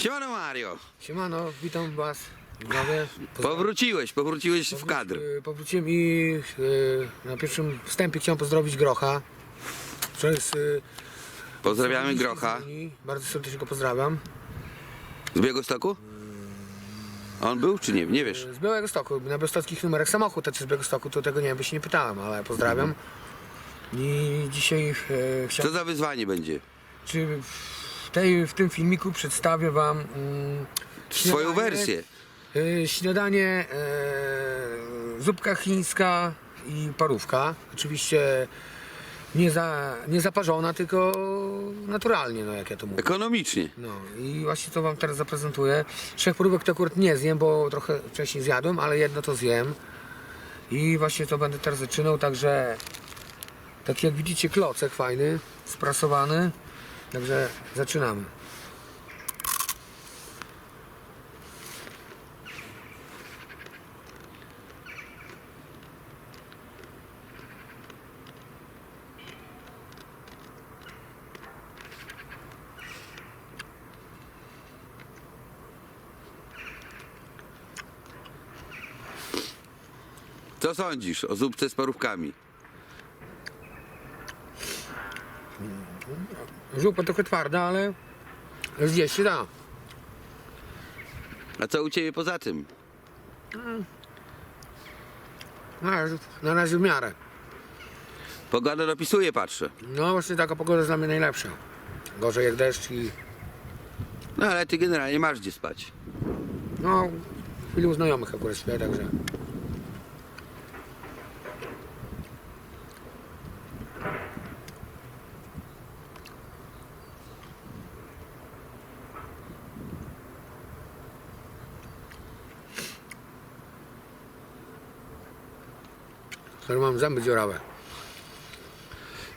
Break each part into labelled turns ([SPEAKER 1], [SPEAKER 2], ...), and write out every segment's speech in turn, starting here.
[SPEAKER 1] Siemano Mario,
[SPEAKER 2] Siemano, witam was. Zdrowie.
[SPEAKER 1] powróciłeś, powróciłeś w kadr.
[SPEAKER 2] Y, Powróciłem i y, na pierwszym wstępie chciałem pozdrowić Grocha. Przez, y,
[SPEAKER 1] Pozdrawiamy Grocha
[SPEAKER 2] Bardzo serdecznie go pozdrawiam.
[SPEAKER 1] z Białegostoku. On był czy nie? Nie wiesz.
[SPEAKER 2] Z Białego Stoku, na białostockich numerach samochód też z Białego Stoku, to tego nie wiem, by się nie pytałem, ale pozdrawiam. I dzisiaj e,
[SPEAKER 1] Co
[SPEAKER 2] chciałem,
[SPEAKER 1] za wyzwanie będzie?
[SPEAKER 2] czy w, tej, w tym filmiku przedstawię wam mm,
[SPEAKER 1] Swoją
[SPEAKER 2] śniadanie-
[SPEAKER 1] wersję.
[SPEAKER 2] e, Śniadanie, e, zupka chińska i parówka. Oczywiście nie, za, nie zaparzona, tylko naturalnie, no jak ja to mówię.
[SPEAKER 1] Ekonomicznie.
[SPEAKER 2] No i właśnie to wam teraz zaprezentuję. Trzech porówek to akurat nie zjem, bo trochę wcześniej zjadłem, ale jedno to zjem. I właśnie to będę teraz zaczynał, także tak jak widzicie klocek fajny, sprasowany. Także zaczynamy.
[SPEAKER 1] Co sądzisz o zupce z parówkami?
[SPEAKER 2] Zupa trochę twarda, ale zjeść się da.
[SPEAKER 1] A co u ciebie poza tym?
[SPEAKER 2] No, na razie w miarę.
[SPEAKER 1] Pogoda dopisuje, patrzę.
[SPEAKER 2] No właśnie taka pogoda jest dla mnie najlepsza. Gorzej jak deszcz i
[SPEAKER 1] No ale ty generalnie masz gdzie spać.
[SPEAKER 2] no w chwili u znajomych akurat śpię, także Mam zęby dziurawe.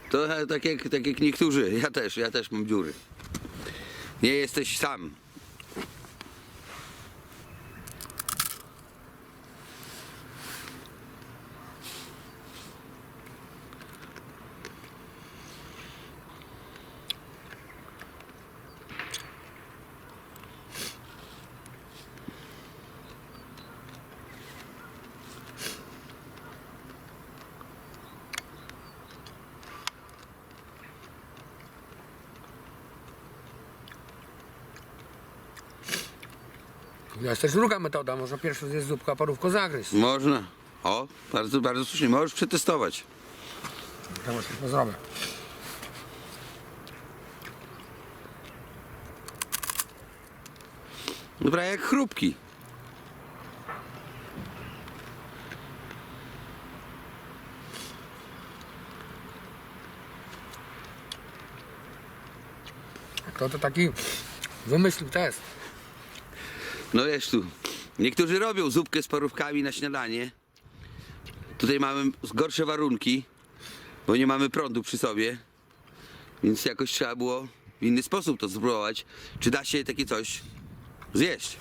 [SPEAKER 1] To tak jak, tak jak niektórzy. Ja też, ja też mam dziury. Nie jesteś sam.
[SPEAKER 2] Jest też druga metoda, można pierwszy zjeść zupkę, a parówko zagryźć.
[SPEAKER 1] Można. O, bardzo, bardzo słusznie. Możesz przetestować.
[SPEAKER 2] To właśnie to zrobię.
[SPEAKER 1] Dobra, jak chrupki.
[SPEAKER 2] To to taki wymyślił test.
[SPEAKER 1] No wiesz tu, niektórzy robią zupkę z parówkami na śniadanie. Tutaj mamy gorsze warunki, bo nie mamy prądu przy sobie. Więc jakoś trzeba było w inny sposób to spróbować. Czy da się takie coś zjeść?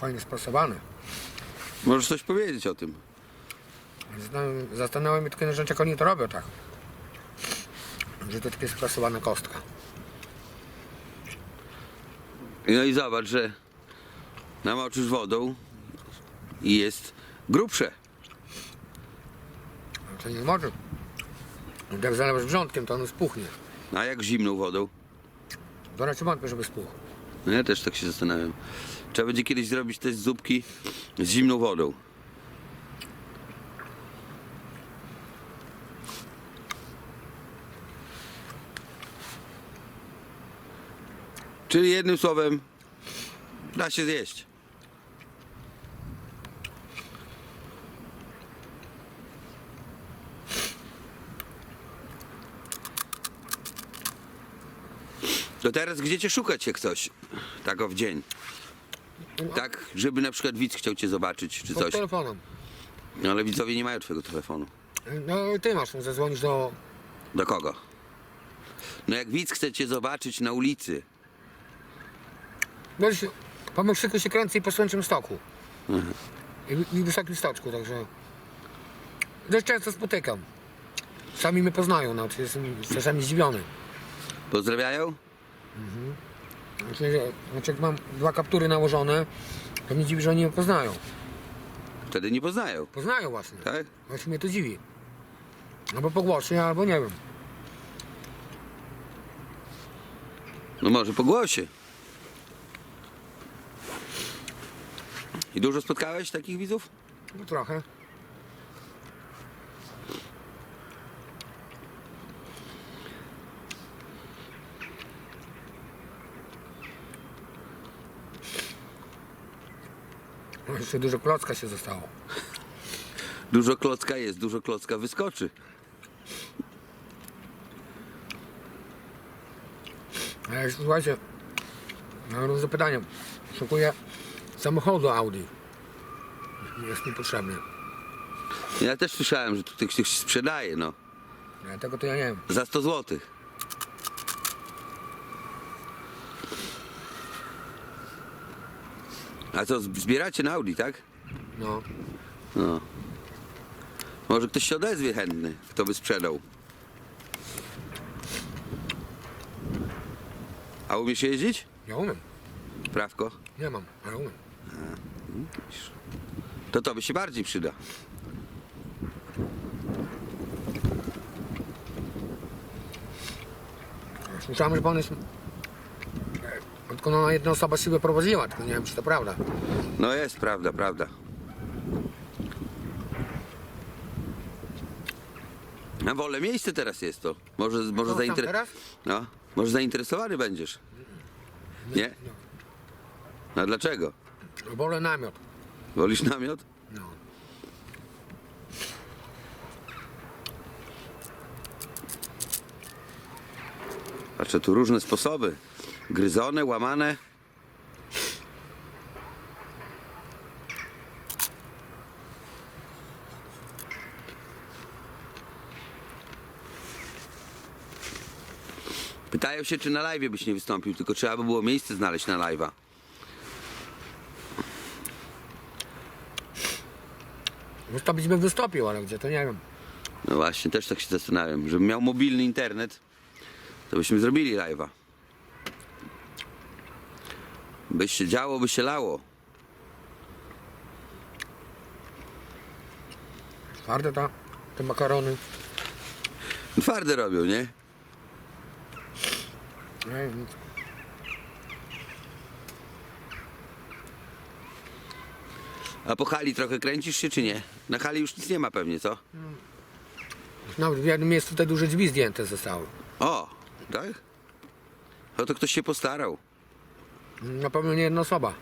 [SPEAKER 2] Fajnie sprasowany.
[SPEAKER 1] Możesz coś powiedzieć o tym?
[SPEAKER 2] Zastanawiam- Zastanawiam się tylko na rzecz, jak oni to robią tak. Że to takie sprasowana kostka.
[SPEAKER 1] No i zobacz, że namoczysz wodą i jest grubsze.
[SPEAKER 2] No To nie może. Jak zalewasz wrzątkiem, to on spuchnie.
[SPEAKER 1] A jak zimną wodą?
[SPEAKER 2] To raczej wątpię, żeby spuchł.
[SPEAKER 1] No ja też tak się zastanawiam. Trzeba będzie kiedyś zrobić test zupki z zimną wodą. Czyli jednym słowem da się zjeść. To teraz gdzie cię szukać jak coś? Tak o w dzień. Tak, żeby na przykład widz chciał cię zobaczyć czy
[SPEAKER 2] Pod
[SPEAKER 1] coś.
[SPEAKER 2] telefonem.
[SPEAKER 1] No ale widzowie nie mają twojego telefonu.
[SPEAKER 2] No ty masz, zadzwonisz do...
[SPEAKER 1] Do kogo? No jak widz chce cię zobaczyć na ulicy,
[SPEAKER 2] Wiesz, po Meksyku się kręcę i po Słończym Stoku. I, I Wysokim Stoczku, także... Dość często spotykam. Sami mnie poznają, no, jestem czasami zdziwiony.
[SPEAKER 1] pozdrawiają?
[SPEAKER 2] Znaczy, że- znaczy, jak mam dwa kaptury nałożone, to mnie dziwi, że oni mnie poznają.
[SPEAKER 1] Wtedy nie poznają,
[SPEAKER 2] Poznają właśnie.
[SPEAKER 1] tak?
[SPEAKER 2] Właśnie mnie to dziwi. Albo po głosie, albo nie wiem.
[SPEAKER 1] No może po głosie. I dużo spotkałeś takich widzów?
[SPEAKER 2] No, trochę. No, jeszcze dużo klocka się zostało.
[SPEAKER 1] Dużo klocka jest, dużo klocka wyskoczy.
[SPEAKER 2] Ale słuchajcie, mam zapytanie. Szukuję samochodu Audi. Jest mi potrzebny.
[SPEAKER 1] Ja też słyszałem, że tu tych się sprzedaje, no.
[SPEAKER 2] Ja tego to ja nie wiem.
[SPEAKER 1] Za 100 zł. A co, zbieracie na Audi, tak?
[SPEAKER 2] No.
[SPEAKER 1] No. Może ktoś się odezwie chętny, kto by sprzedał. A umiesz jeździć?
[SPEAKER 2] Ja umiem.
[SPEAKER 1] Prawko?
[SPEAKER 2] Nie mam, ale umiem.
[SPEAKER 1] To to by się bardziej przyda.
[SPEAKER 2] Słyszałem, że pan jest... Tylko no, jedna osoba siebie prowadziła, tylko nie wiem, czy to prawda.
[SPEAKER 1] No jest, prawda, prawda. Na wolne miejsce teraz jest to. Może, może,
[SPEAKER 2] No, tam
[SPEAKER 1] zainter...
[SPEAKER 2] teraz?
[SPEAKER 1] no, może zainteresowany będziesz. Nie? A dlaczego?
[SPEAKER 2] Wolę namiot.
[SPEAKER 1] Wolisz namiot?
[SPEAKER 2] No.
[SPEAKER 1] Patrzę, tu różne sposoby. Gryzone, łamane. Pytają się, czy na live byś nie wystąpił, tylko trzeba by było miejsce znaleźć na live'a.
[SPEAKER 2] Wystąpić bym wystąpił, ale gdzie, to nie wiem.
[SPEAKER 1] No właśnie, też tak się zastanawiam. Żebym miał mobilny internet, to byśmy zrobili live'a. By się działo, by się lało.
[SPEAKER 2] Twarde ta, te makarony.
[SPEAKER 1] Twarde robią, nie?
[SPEAKER 2] Nie wiem,
[SPEAKER 1] A po hali trochę kręcisz się, czy nie? Na hali już nic nie ma pewnie, co?
[SPEAKER 2] Nawet w jednym miejscu te duże drzwi zdjęte zostały.
[SPEAKER 1] O, tak? No to ktoś się postarał.
[SPEAKER 2] Na pewno nie jedna osoba.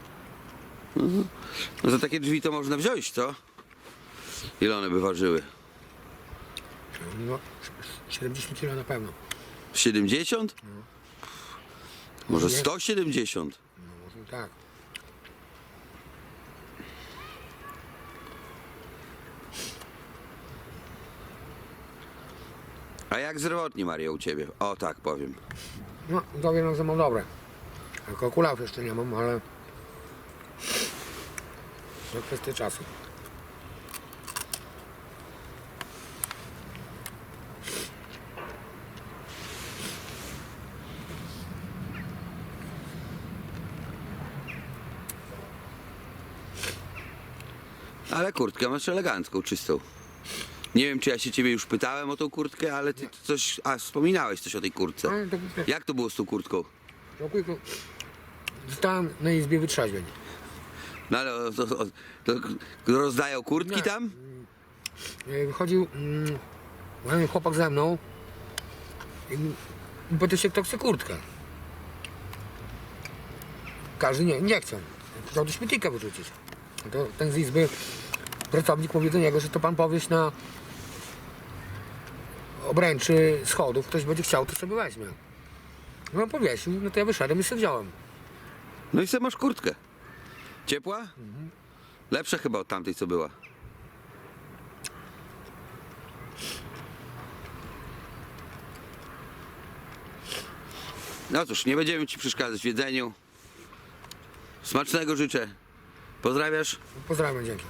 [SPEAKER 1] No za takie drzwi to można wziąć, co? Ile one by ważyły?
[SPEAKER 2] No, 70 kilo na pewno.
[SPEAKER 1] 70? Może
[SPEAKER 2] Nie.
[SPEAKER 1] 170?
[SPEAKER 2] No może tak.
[SPEAKER 1] A jak zdrowotnie, Maria, u ciebie? O tak powiem.
[SPEAKER 2] No, zdrowie mam za mało dobre. Tylko okularów jeszcze nie mam, ale... To kwestia czasu.
[SPEAKER 1] Ale kurtkę masz elegancką, czystą. Nie wiem, czy ja się ciebie już pytałem o tą kurtkę, ale ty coś... A, wspominałeś coś o tej kurtce.
[SPEAKER 2] No, to,
[SPEAKER 1] Jak to było z tą kurtką?
[SPEAKER 2] to, Zostałem na izbie wytrzeźwień.
[SPEAKER 1] No ale to, to, to rozdają kurtki
[SPEAKER 2] Nie.
[SPEAKER 1] tam?
[SPEAKER 2] E, Chodził mm, chłopak ze mną i i pytał się, kto chce kurtkę. Każdy nie, nie chce. Chciał do śmietnika wyrzucić. No To ten z izby, pracownik mówi do niego, że to pan powieść na obręczy schodów. Ktoś będzie chciał, to sobie weźmie. No powiesił, no to ja wyszedłem i sobie wziąłem.
[SPEAKER 1] No i sobie masz kurtkę. Ciepła? Lepsza chyba od tamtej, co była. No cóż, nie będziemy Ci przeszkadzać w jedzeniu. Smacznego życzę. Pozdrawiasz?
[SPEAKER 2] Pozdrawiam, dzięki.